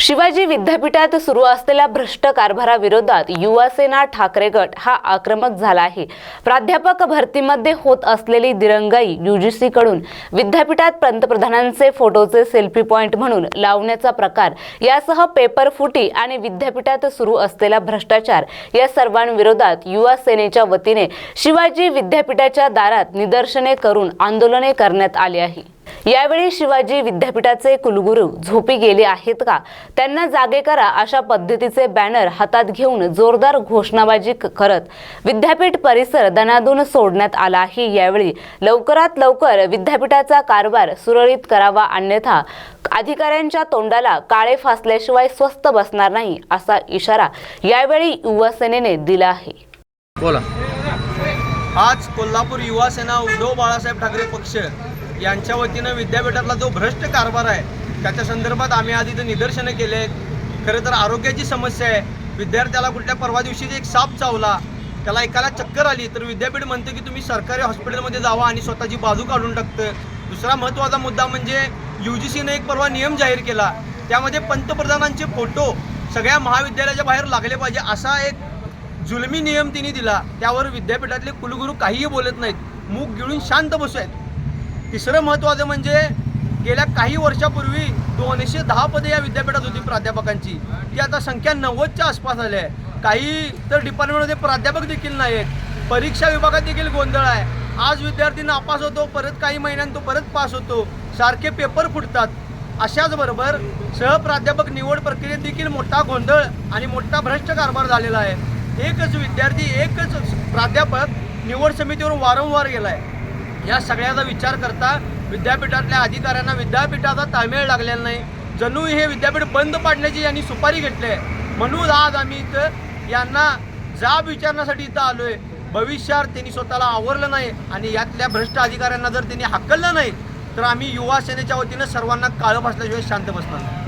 शिवाजी विद्यापीठात सुरू असलेल्या भ्रष्ट कारभाराविरोधात युवासेना ठाकरे गट हा आक्रमक झाला आहे. प्राध्यापक भरतीमध्ये होत असलेली दिरंगाई UGC कडून विद्यापीठात पंतप्रधानांचे फोटोचे सेल्फी पॉइंट म्हणून लावण्याचा प्रकार यासह पेपर फुटी आणि विद्यापीठात सुरू असलेला भ्रष्टाचार या सर्वांविरोधात युवा सेनेच्या वतीने शिवाजी विद्यापीठाच्या दारात निदर्शने करून आंदोलने करण्यात आली आहे. यावेळी शिवाजी विद्यापीठाचे कुलगुरू झोपी गेले आहेत का? त्यांना जागे करा अशा पद्धतीचे बॅनर हातात घेऊन जोरदार घोषणाबाजी करत विद्यापीठ परिसर दणादून सोडण्यात आला आहे. यावेळी लवकरात लवकर विद्यापीठाचा कारभार सुरळीत करावा अन्यथा अधिकाऱ्यांच्या तोंडाला काळे फासल्याशिवाय स्वस्त बसणार नाही असा इशारा यावेळी युवा सेनेने दिला आहे. बोला. आज कोल्हापूर युवा सेना उद्धव बाळासाहेब ठाकरे पक्ष यांच्या वतीनं विद्यापीठातला जो भ्रष्ट कारभार आहे त्याच्या संदर्भात आम्ही आधी इथं निदर्शनं केले आहेत. खरं तर आरोग्याची समस्या आहे. विद्यार्थ्याला कुठल्या परवा दिवशी एक साप चावला त्याला एकाला चक्कर आली तर विद्यापीठ म्हणतं की तुम्ही सरकारी हॉस्पिटलमध्ये जावा आणि स्वतःची बाजू काढून टाकतं. दुसरा महत्त्वाचा मुद्दा म्हणजे यू जी सीने एक परवा नियम जाहीर केला. त्यामध्ये पंतप्रधानांचे फोटो सगळ्या महाविद्यालयाच्या बाहेर लागले पाहिजे असा एक जुलमी नियम तिने दिला त्यावर विद्यापीठातले कुलगुरू काहीही बोलत नाहीत. मूग गिळून शांत बसू आहेत तिसरं महत्त्वाचं म्हणजे गेल्या काही वर्षापूर्वी दोनशे दहा पदे या विद्यापीठात होती प्राध्यापकांची. ती आता संख्या नव्वदच्या आसपास आली आहे. काही तर डिपार्टमेंटमध्ये प्राध्यापक देखील नाही आहेत परीक्षा विभागात देखील गोंधळ आहे. आज विद्यार्थी नापास होतो परत काही महिन्यांत तो परत पास होतो. सारखे पेपर फुटतात. अशाच बरोबर सहप्राध्यापक निवड प्रक्रियेत देखील मोठा गोंधळ आणि मोठा भ्रष्ट कारभार झालेला आहे. एकच विद्यार्थी एकच प्राध्यापक निवड समितीवर वारंवार गेला आहे या सगळ्याचा विचार करता विद्यापीठातल्या अधिकाऱ्यांना विद्यापीठाचा ताळमेळ लागलेला नाही. जणू हे विद्यापीठ बंद पाडण्याची यांनी सुपारी घेतली आहे म्हणून आज आम्ही इथं यांना जाब विचारण्यासाठी इथं आलोय. भविष्यात त्यांनी स्वतःला आवरलं नाही आणि यातल्या भ्रष्ट अधिकाऱ्यांना जर त्यांनी हाकललं नाही तर आम्ही युवा सेनेच्या वतीनं सर्वांना काळं बसल्याशिवाय शांत बसणार नाही.